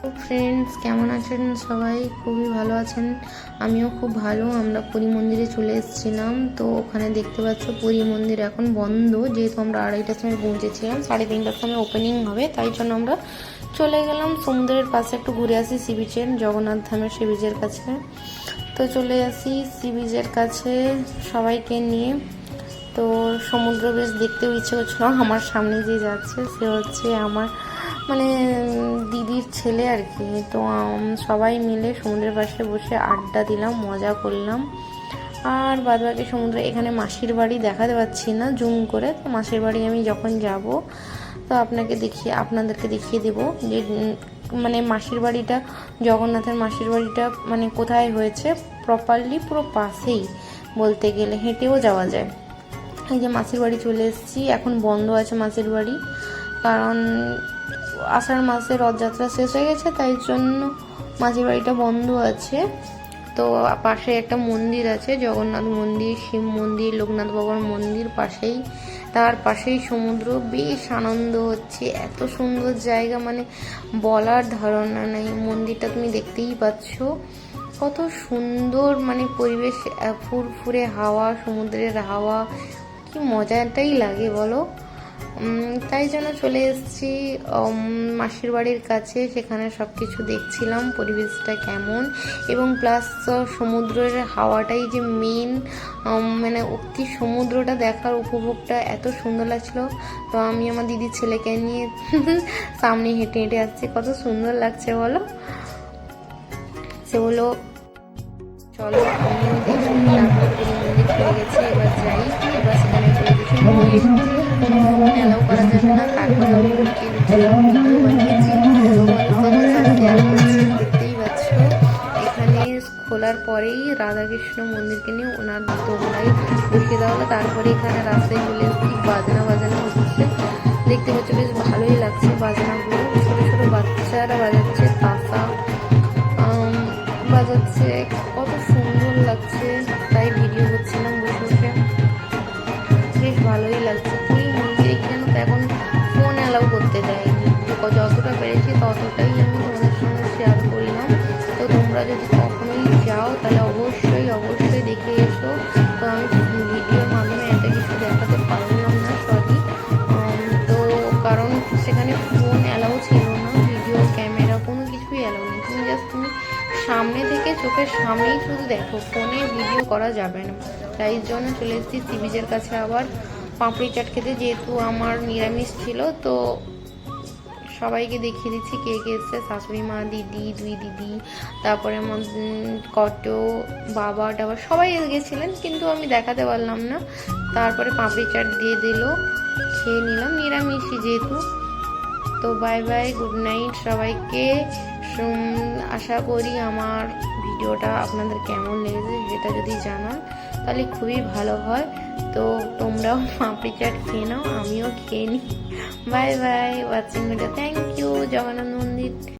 Friends কেমন আছেন সবাই? খুবই ভালো আছেন। আমিও খুব ভালো। আমরা পুরী মন্দিরে চলে এসেছিলাম। তো ওখানে দেখতে পাচ্ছ পুরী মন্দির এখন বন্ধ। যেহেতু আমরা আড়াইটার সময় পৌঁছেছিলাম, সাড়ে তিনটার সময় ওপেনিং হবে, তাই জন্য আমরা চলে গেলাম। সমুদ্রের পাশে একটু ঘুরে আসি সি বিচের জগন্নাথ ধামের সি বিচের কাছে। তো চলে আসি সি বিচের কাছে সবাইকে নিয়ে। তো সমুদ্র বেশ দেখতেও ইচ্ছে করছিল আমার সামনে যে যাচ্ছে, সে হচ্ছে আমার মানে দিদির ছেলে আর কি। তো সবাই মিলে সমুদ্রের পাশে বসে আড্ডা দিলাম, মজা করলাম। আর বাদ বাকি সমুদ্রে, এখানে মাসির বাড়ি দেখাতে পাচ্ছি না, জুম করে। তো মাসির বাড়ি আমি যখন যাব, তো আপনাকে দেখিয়ে আপনাদেরকে দেখিয়ে দেব যে মানে মাসির বাড়িটা, জগন্নাথের মাসির বাড়িটা মানে কোথায় হয়েছে প্রপারলি পুরো পাশেই বলতে গেলে, হেঁটেও যাওয়া যায়। এই যে মাসির বাড়ি চলে এসেছি, এখন বন্ধ আছে মাসির বাড়ি, কারণ আষাঢ় মাসে রথযাত্রা শেষ হয়ে গেছে, তাই জন্য মাসির বাড়িটা বন্ধ আছে। তো পাশে একটা মন্দির আছে, জগন্নাথ মন্দির, শিব মন্দির, লোকনাথ বাবার মন্দির পাশেই। তার পাশেই সমুদ্র, বেশ আনন্দ হচ্ছে, এত সুন্দর জায়গা মানে বলার ধারণা নেই। মন্দিরটা তুমি দেখতেই পাচ্ছ, কত সুন্দর মানে পরিবেশ ফুরফুরে হাওয়া, সমুদ্রের হাওয়া, কি মজাটাই লাগে বলো। তাই জন্য চলে এসেছি মাসির বাড়ির কাছে, সেখানে সব কিছু দেখছিলাম, পরিবেশটা কেমন, এবং প্লাস সমুদ্রের হাওয়াটাই যে মেন মানে অতি সমুদ্রটা দেখার উপভোগটা এত সুন্দর লাগছিল। তো আমি আমার দিদি ছেলেকে নিয়ে সামনে হেঁটে হেঁটে আসছি, কত সুন্দর লাগছে বলো? সে বলল, চলো, আমিও দেখি এবার যাই, এবার সেখানে চলে গেছি। দেখতেই এখানে খোলার পরেই রাধাকৃষ্ণ মন্দিরকে নিয়ে ওনার দোলায় বসিয়ে দেওয়া হলো তারপরে এখানে রাস্তায় চলে এসেছি বাজনা বাজানো হচ্ছে দেখতে পাচ্ছ বেশ ভালোই লাগছে বাজনাগুলো। ছোটো ছোটো বাচ্চারা বাজাচ্ছে তাসা ততটাই আমি তোমাদের সঙ্গে শেয়ার করলাম তো তোমরা যদি কখনোই যাও, তাহলে অবশ্যই অবশ্যই দেখে এসো। তো আমি ভিডিওর মাধ্যমে একটা কিছু দেখাতে পারলাম না সরি তো কারণ সেখানে ফোন অ্যালাউ ছিল না ভিডিও ক্যামেরা কোনো কিছুই অ্যালাউ নেই। তুমি জাস্ট তুমি সামনে থেকে চোখের সামনেই শুধু দেখো ফোনে ভিডিও করা যাবে না। তাই জন্য চলে এসেছি সি বিচের কাছে আবার। পাঁপড়ি চাট খেতে যেহেতু আমার নিরামিষ ছিল, তো সবাইকে দেখিয়ে দিচ্ছি কে কে এসছে। শাশুড়ি মা, দিদি, দুই দিদি, তারপরে আমার বাবা, টাবা সবাই গেছিলেন, কিন্তু আমি দেখাতে পারলাম না। তারপরে পাঁপড়ি চাট দিয়ে দিল, খেয়ে নিলাম, নিরামিষই যেহেতু। তো বাই বাই গুড নাইট সবাইকে। আশা করি আমার ভিডিওটা আপনাদের কেমন লেগেছে সেটা যদি জানান, তাহলে খুবই ভালো হয়। তো তোমরাও পাপড়ি চাট খেয়ে নাও, আমিও খেয়ে নিই। Bye bye watching video thank you Jagannath মন্দির।